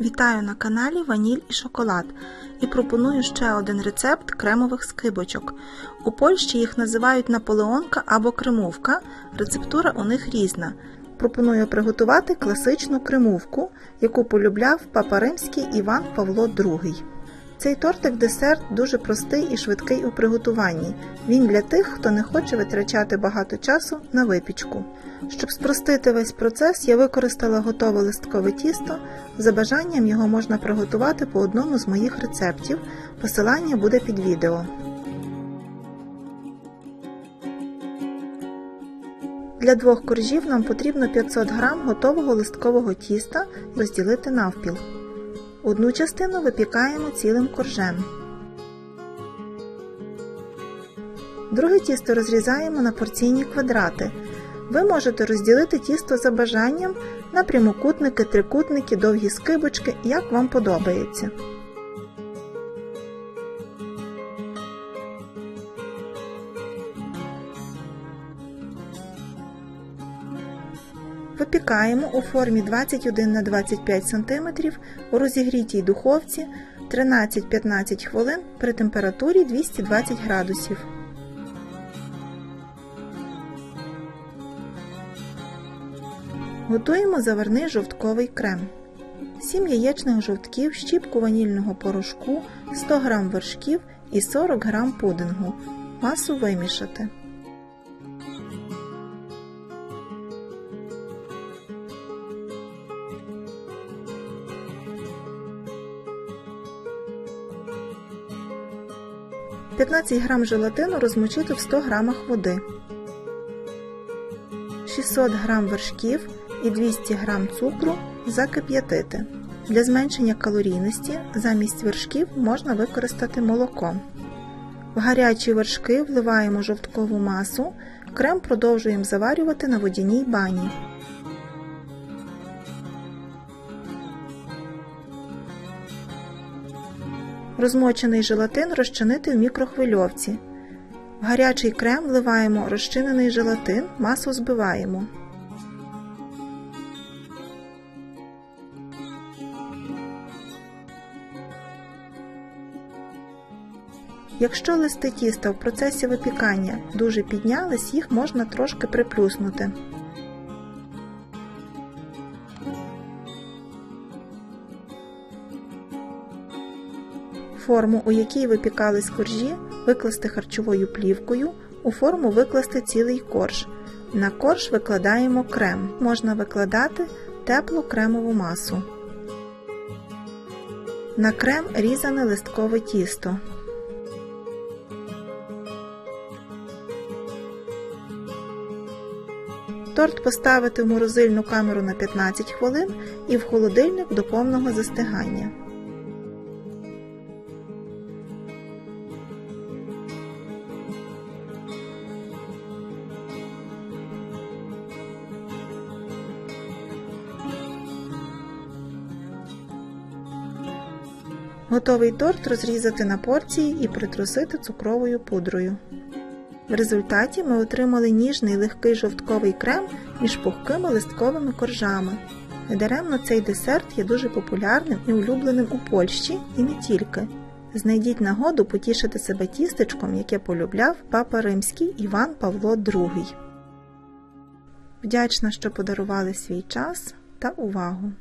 Вітаю на каналі Ваніль і Шоколад і пропоную ще один рецепт кремових скибочок. У Польщі їх називають наполеонка або кремовка. Рецептура у них різна. Пропоную приготувати класичну кремовку, яку полюбляв папа римський Іван Павло II. Цей тортик десерт дуже простий і швидкий у приготуванні. Він для тих, хто не хоче витрачати багато часу на випічку. Щоб спростити весь процес, я використала готове листкове тісто. За бажанням його можна приготувати по одному з моїх рецептів. Посилання буде під відео. Для двох коржів нам потрібно 500 г готового листкового тіста розділити навпіл. Одну частину випікаємо цілим коржем. Друге тісто розрізаємо на порційні квадрати. Ви можете розділити тісто за бажанням на прямокутники, трикутники, довгі скибочки, як вам подобається. Випікаємо у формі 21 на 25 см у розігрітій духовці 13-15 хвилин при температурі 220 градусів. Готуємо заварний жовтковий крем. 7 яєчних жовтків, щіпку ванільного порошку, 100 г вершків і 40 г пудингу. Масу вимішати. – 15 г желатину розмочити в 100 г води, 600 г вершків і 200 г цукру закип'ятити. Для зменшення калорійності замість вершків можна використати молоко. В гарячі вершки вливаємо жовткову масу, крем продовжуємо заварювати на водяній бані. Розмочений желатин розчинити в мікрохвильовці. В гарячий крем вливаємо розчинений желатин, масу збиваємо. Якщо листи тіста в процесі випікання дуже піднялись, їх можна трошки приплюснути. Форму, у якій випікались коржі, викласти харчовою плівкою, у форму викласти цілий корж. На корж викладаємо крем. Можна викладати теплу кремову масу. На крем різане листкове тісто. Торт поставити в морозильну камеру на 15 хвилин і в холодильник до повного застигання. Готовий торт розрізати на порції і притрусити цукровою пудрою. В результаті ми отримали ніжний легкий жовтковий крем між пухкими листковими коржами. Недаремно цей десерт є дуже популярним і улюбленим у Польщі і не тільки. Знайдіть нагоду потішити себе тістечком, яке полюбляв папа римський Іван Павло II. Вдячна, що подарували свій час та увагу!